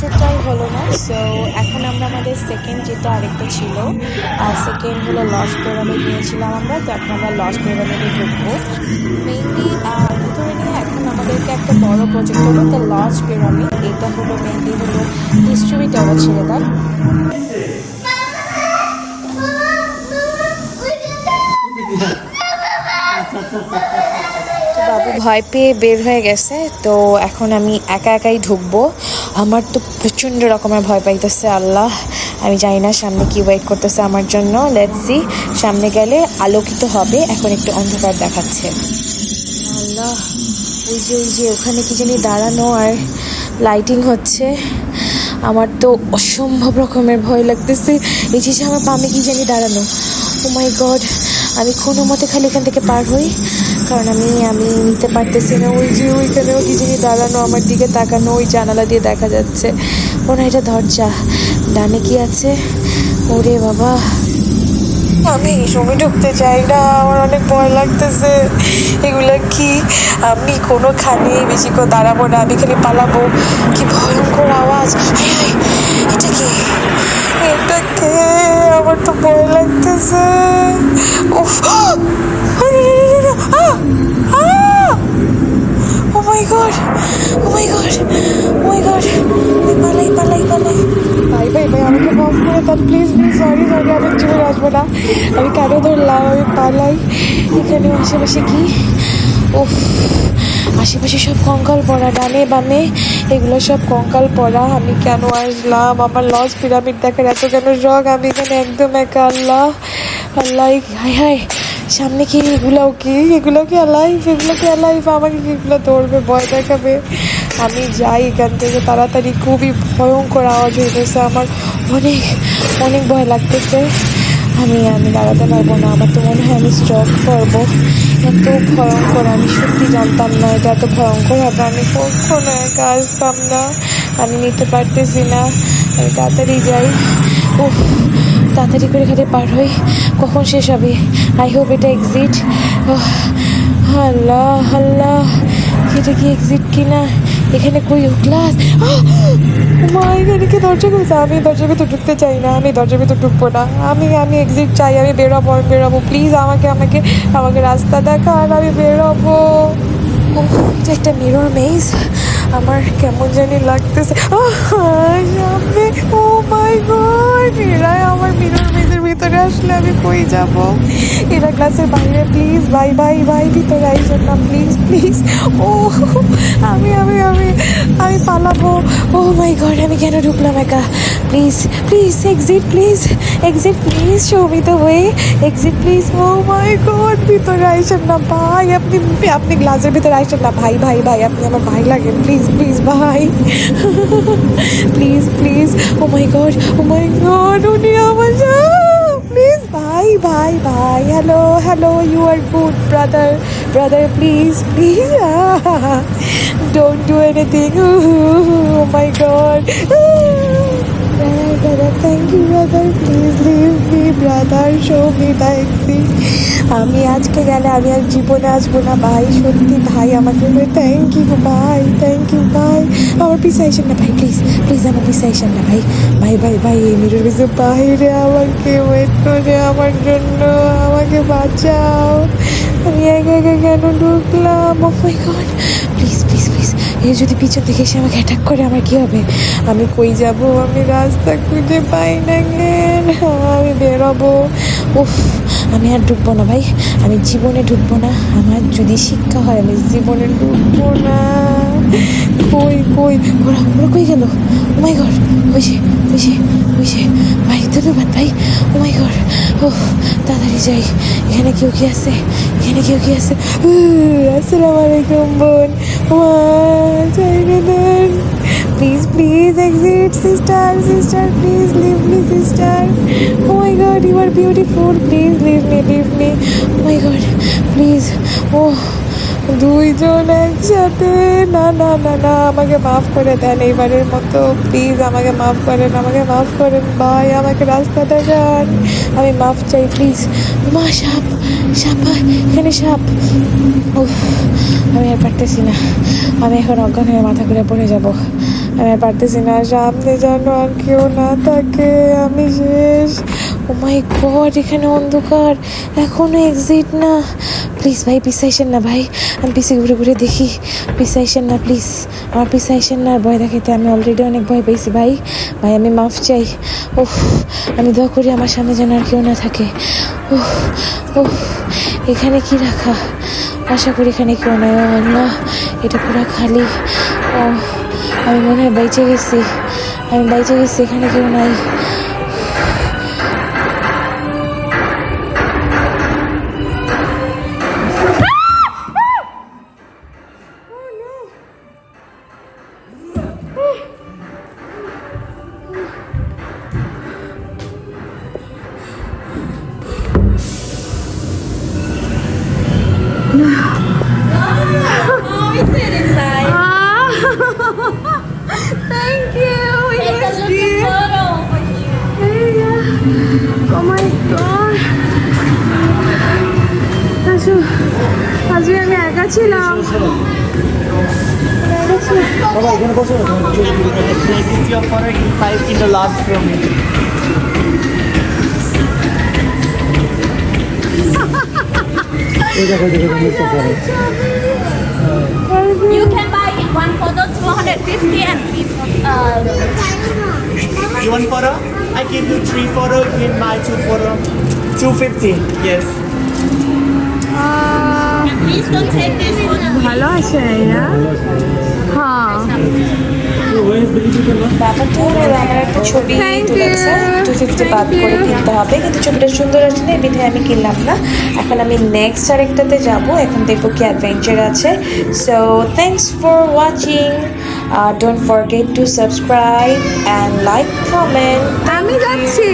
প্রজেক্টটাই হলো না সো এখন আমরা আমাদের সেকেন্ড যেটা আরেকটা ছিল আর সেকেন্ড হলো লস পিরামিড নিয়েছিলাম আমরা তো এখন আমরা লস পিরামিডে ঢুকবো মেইনলি ধরে নিয়ে এখন আমাদেরকে একটা বড় প্রজেক্ট হলো দ্য লস পিরামিড এটা হলো মেইনলি হলো হিস্ট্রিটা ওরা ছেড়ে দেয় তো বাবু ভয় পেয়ে বের হয়ে গেছে, তো এখন আমি একা একাই ঢুকবো। আমার তো প্রচণ্ড রকমের ভয় পাইতেছে, আল্লাহ। আমি জানি না সামনে কি ওয়েট করতেছে আমার জন্য। লেটসি সামনে গেলে আলোকিত হবে, এখন একটু অন্ধকার দেখাচ্ছে। আল্লাহ, ওই যে ওই যে, ওখানে কি জানি দাঁড়ানো আর লাইটিং হচ্ছে। আমার তো অসম্ভব রকমের ভয় লাগতেছে। এই যে আমার পামে কি জানি দাঁড়ানো। ও মাই গড আমি কোনো মতে খালি এখান থেকে পার হই, কারণ আমি আমি নিতে পারতেছি না। ওই যে ওইখানেও কি জানি দাঁড়ানো, আমার দিকে তাকানো, ওই জানালা দিয়ে দেখা যাচ্ছে। মনে এটা দরজা। ডানে কি আছে? ওরে বাবা। আমি এই সময় ঢুকতে চাই না, আমার অনেক ভয় লাগতেছে। এগুলো কি? আমি কোনোখানে বেশিক্ষণ দাঁড়াবো না, আমি খালি পালাবো। কি ভয়ঙ্কর আওয়াজ। এটা কি? ভয় লাগতেছে উফ ও my god oh my god oh my god পালাই পালাই পালাই ভাই ভাই ভাই আমাকে মাফ করে প্লিজ প্লিজ সরি সরি আমি জীবনে আসব না। আমি কেন ধরলাম? আমি পালাই। এখানে আশেপাশে কি? উফ। আশেপাশে সব কঙ্কাল পড়া, ডানে বামে এগুলো সব কঙ্কাল পড়া। আমি কেন আসলাম? আমার লস পিরামিড দেখার এত কেন শখ আমি এখানে একদম একা, আল্লাহ। আল্লাহ হাই হাই সামনে কি? এগুলোও কি? এগুলো কি আলাইফ এগুলো কি লাইফ আমাকে এগুলো ধরবে? ভয় দেখাবে? আমি যাই এখান থেকে। তাড়াতাড়ি খুবই ভয়ঙ্কর আওয়াজ হইতেছে। আমার অনেক অনেক ভয় লাগতেছে। আমি আমি দাঁড়াতে পারব না, আমার তো মনে হয় আমি স্ট্রক করব। এত ভয়ঙ্কর, আমি সত্যি জানতাম না, এটা এত ভয়ঙ্কর হবে। আমি কখনো একা আসতাম না, আমি নিতে পারতেছি না। আমি তাড়াতাড়ি যাই। উফ, তাড়াতাড়ি করে এখানে পার হই। কখন শেষ হবে? আই হোপ এটা এক্সিট আল্লাহ আল্লাহ, এটা কি এক্সিট কিনা? এখানে কই ক্লাস মা, এখানে কে দরজা খুলছে? আমি দরজার ভিতর ঢুকতে চাই না, আমি দরজার ভিতর ঢুকবো না। আমি আমি এক্সিট চাই, আমি বেরোবো আমি বেরোবো। প্লিজ আমাকে আমাকে আমাকে রাস্তা দেখা আর আমি বেরোবো। একটা মিরর মেজ আমার কেমন জানি লাগতেছে। সামনে ও মাই গড, এরা আমার মিরর মেজের ভিতরে আসলে আমি কই যাব? এরা ক্লাসের বাইরে, প্লিজ ভাই ভাই ভাই ভিতরে আইসেন না, প্লিজ প্লিজ। ও, আমি আমি আমি আমি পালাবো। ও মাই গড, আমি কেন ঢুকলাম একা? Please please exit please exit please show হয়ে exit please oh my god, ভিতরে আইসেন না, ভাই, আপনি আপনি গ্লাসের ভিতরে আইসেন না, ভাই ভাই ভাই, আপনি আমার ভাই লাগেন please please, please, bye. please, please. Oh my god, oh my god, oh dear, oh please, bye, bye, bye. Hello, hello, you are good, brother, brother, please, please. Don't do anything. Oh my god. Me the exit. আমি আজকে গেলে আমি আর জীবনে আসব না, ভাই। সত্যি, ভাই, আমাকে থ্যাংক ইউ ভাই থ্যাংক ইউ ভাই। আমার পিছিয়ে আইসেন না, ভাই প্লিজ প্লিজ আমার পিছিয়ে আইসেন না, ভাই। ভাই ভাই ভাই, এই মিরর পিছে বাইরে আমাকে ওয়েট করে আমার জন্য, আমাকে বাঁচাও। আমি একা একা কেন ঢুকলাম? ও মাই গড এ যদি পিছন থেকে এসে আমাকে অ্যাটাক করে, আমার কি হবে? আমি কই যাব? আমি রাস্তা খুঁজে পাই না আমি বেরোবো উফ, আমি আর ঢুকবো না ভাই। আমি জীবনে ঢুকবো না। আমার যদি শিক্ষা হয়, আমি জীবনে ঢুকবো না। কই কই? ওরা ওরা কই গেল? ও মাই গড ওই যে ওই যে ওই যে ভাই? ধন্যবাদ ভাই ও মাই গড ও তাড়াতাড়ি যাই। এখানে কেউ কি আছে? এখানে কেউ কি আছে? আসসালামু আলাইকুম বোন। মা যাই না please please exit sister sister please leave me sister oh my god you are beautiful please leave me leave me oh my god please ও দুইজন একসাথে। না না না না, আমাকে মাফ করে দেন এইবারের মতো। প্লিজ আমাকে মাফ করেন, আমাকে মাফ করেন। ভাই, আমাকে রাস্তা দেখান আমি মাফ চাই প্লিজ মা সাপ সাপ, এখানে সাপ। উফ, আমি আর পারতেছি না। আমি এখন অজ্ঞান হয়ে মাথা ঘুরে পড়ে যাব। আমি আর পারতেছি না, সামনে যেন আর কেউ না থাকে, আমি শেষ। ও মাই গড এখানে অন্ধকার। এখনও এক্সিট না। প্লিজ ভাই পিসাইসেন না ভাই। আমি পিছে ঘুরে ঘুরে দেখি। পিসাইসেন না প্লিজ আমার পিসাইসেন না। ভয় দেখাইতে আমি অলরেডি অনেক ভয় পেয়েছি ভাই। ভাই, আমি মাফ চাই। উফ, আমি দোয়া করি আমার সামনে যেন আর কেউ না থাকে। উফ উফ, এখানে কি রাখা? আশা করি এখানে কেউ নাই। ও আল্লাহ, এটা পুরো খালি। ও, আমি মনে হয় বাইচে গেছি। আমি বাইচে গেছি, এখানে কেউ নাই। Thank you. Over here. Oh my god. আসো আজকে আমি একা ছিলাম বাবা এখানে বসো This is your photo inside in the last room. এই দেখো দেখো mister sir You can buy it one photo 250 and three photo. Uh, You want photo? I give you three photo, you can buy two photo. 250, yes. please don't take this photo. ভালো আছে না হ্যাঁ ব্যাপারটা হলো আমার একটা ছবি তুলেছে। টু ফিফটি বাদ করে কিনতে হবে। কিন্তু ছবিটা সুন্দর আসলে বিধে আমি কিনলাম না। এখন আমি নেক্সট আরেকটাতে যাব। এখন দেখব কি অ্যাডভেঞ্চার আছে। So thanks for watching don't forget to subscribe and like comment আমি যাচ্ছি